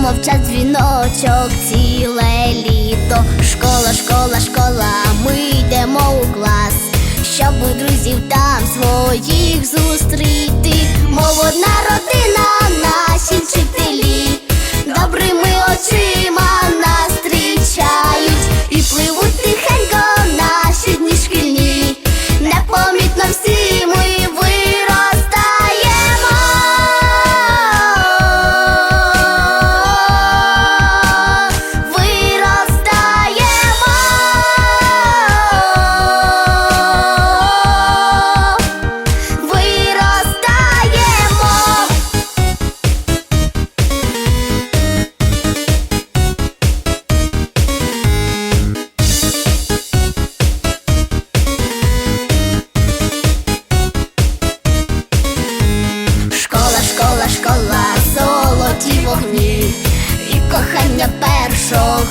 мовчать дзвіночок ціле літо. Школа, школа, школа, ми йдемо у клас, щоб друзів там своїх зустріти. Мов одна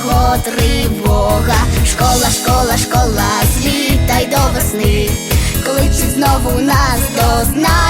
Тихо, тривога, школа, школа, школа, злітай до весни, кличе знову нас до знань.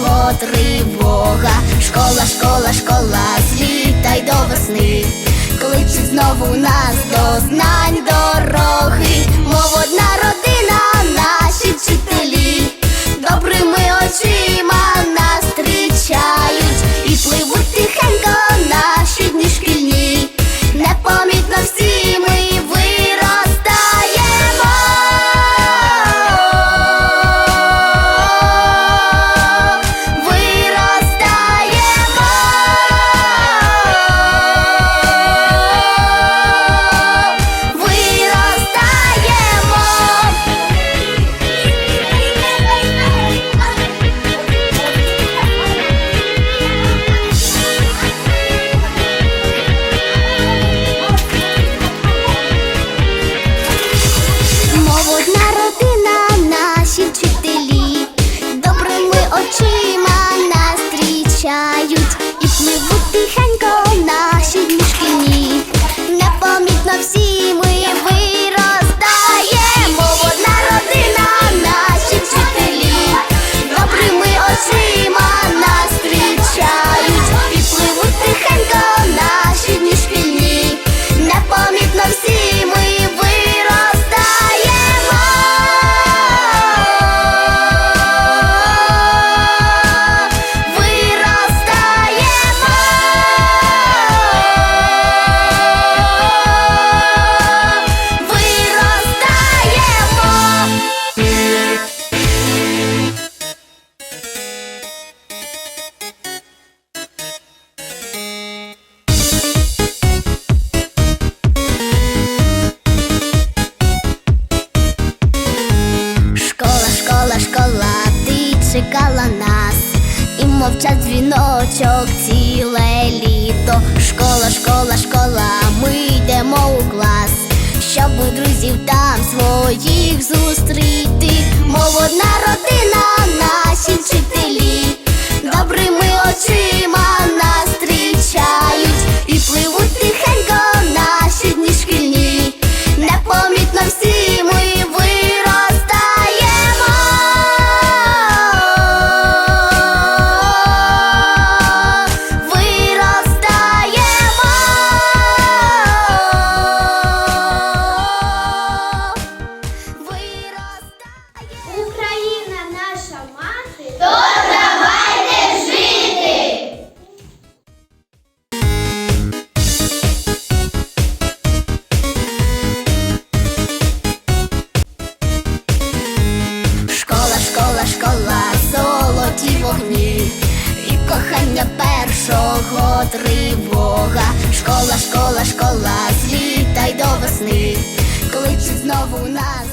кого тривога, школа, школа, школа, злітай до весни, кличе знову нас до знань дороги, мов одна. і пливуть тихенько наші дні шкільні, непомітно всі ми. нас, і мовчать дзвіночок ціле літо. Школа, школа, школа, ми йдемо у клас, щоб у друзів там своїх зустріти, мов одна родина. чого тривога? Школа, школа, школа, злітай до весни, кличе знову нас.